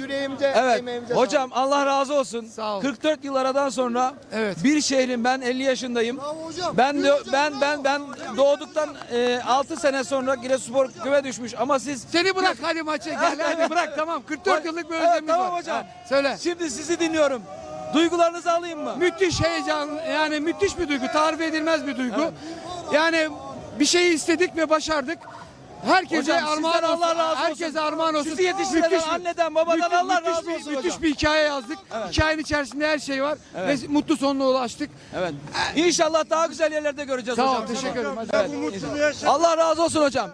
yüreğimize, Evet. emeğimize Hocam Allah razı olsun. Sağ ol. 44 yıl aradan sonra Evet. bir şehrin ben 50 yaşındayım. Bravo hocam. Ben de, hocam, ben ben ben doğduktan 6 sene sonra Giresunspor küme düşmüş ama siz Seni bırak hadi maça gel hadi bırak tamam 44 yıllık bir Evet, özlemimiz tamam var. hocam. Ha, söyle. Şimdi sizi dinliyorum. Duygularınızı alayım mı? Müthiş heyecan yani müthiş bir duygu tarif edilmez bir duygu. Yani bir şeyi istedik ve başardık. Herkese Hocam, armağan olsun. Allah razı olsun. Herkese armağan olsun. Sizi yetiştiren Müthiş anneden, babadan müthiş- Allah müthiş razı olsun Müthiş hocam. bir hikaye yazdık. Hikayenin içerisinde her şey var Evet. ve mutlu sonuna ulaştık. Evet. İnşallah daha güzel yerlerde göreceğiz Sağ ol, hocam. teşekkür ederim. Evet. Allah razı olsun hocam.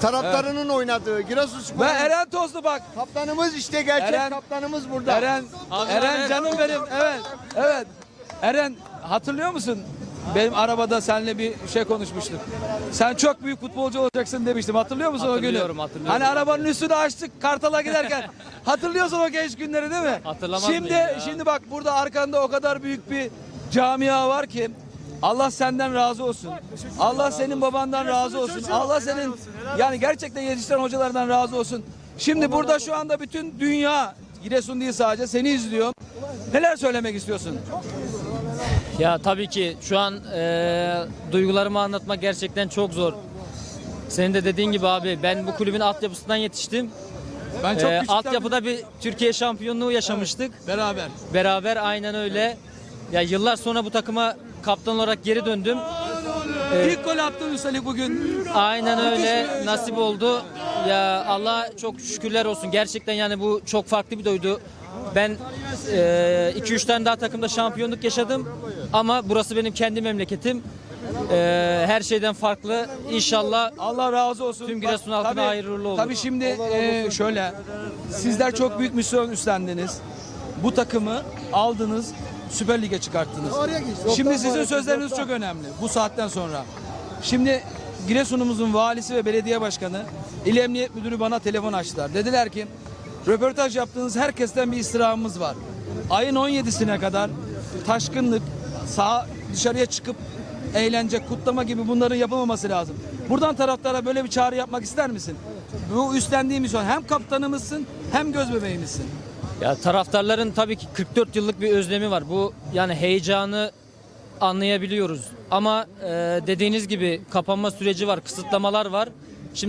Taraftarının oynadığı Giresunspor. Ve Eren Tozlu bak. Kaptanımız işte gerçek Eren- kaptanımız burada. Eren, Eren canım benim. Evet, evet. Eren hatırlıyor musun? Benim arabada seninle bir şey konuşmuştuk. Sen çok büyük futbolcu olacaksın demiştim. Hatırlıyor musun o günü? Hatırlıyorum, hatırlıyorum. Hani arabanın üstünü açtık Kartal'a giderken. Hatırlıyorsun o genç günleri değil mi? Hatırlamaz Şimdi ya? şimdi bak burada arkanda o kadar büyük bir camia var ki Allah senden razı olsun. Allah senin babandan razı olsun. Allah senin yani gerçekten yetiştiren hocalardan razı olsun. Şimdi burada şu anda bütün dünya Giresun değil sadece seni izliyor. Neler söylemek istiyorsun? Ya tabii ki şu an e, duygularımı anlatmak gerçekten çok zor. Senin de dediğin gibi abi ben bu kulübün altyapısından yetiştim. Ben E, altyapıda bir Türkiye şampiyonluğu yaşamıştık. beraber. Beraber aynen öyle. Ya yıllar sonra bu takıma kaptan olarak geri döndüm. İlk gol attın üstelik bugün. Aynen öyle nasip oldu. Ya Allah çok şükürler olsun. Gerçekten yani bu çok farklı bir doydu. Ben 2-3 tane daha takımda şampiyonluk yaşadım. Ama burası benim kendi memleketim. E, her şeyden farklı. İnşallah Allah razı olsun. Tüm Giresun halkına hayırlı olur. Tabii şimdi e, şöyle sizler çok büyük misyon üstlendiniz. Bu takımı aldınız Süper Lig'e çıkarttınız. Şimdi sizin sözleriniz çok önemli bu saatten sonra. Şimdi Giresun'umuzun valisi ve belediye başkanı İl Emniyet Müdürü bana telefon açtılar. Dediler ki röportaj yaptığınız herkesten bir istirhamımız var. Ayın 17'sine kadar taşkınlık, sağ dışarıya çıkıp eğlence, kutlama gibi bunların yapılmaması lazım. Buradan taraftara böyle bir çağrı yapmak ister misin? Bu üstlendiği misyon hem kaptanımızsın hem göz bebeğimizsin. Ya taraftarların tabii ki 44 yıllık bir özlemi var. Bu yani heyecanı anlayabiliyoruz. Ama e, dediğiniz gibi kapanma süreci var, kısıtlamalar var.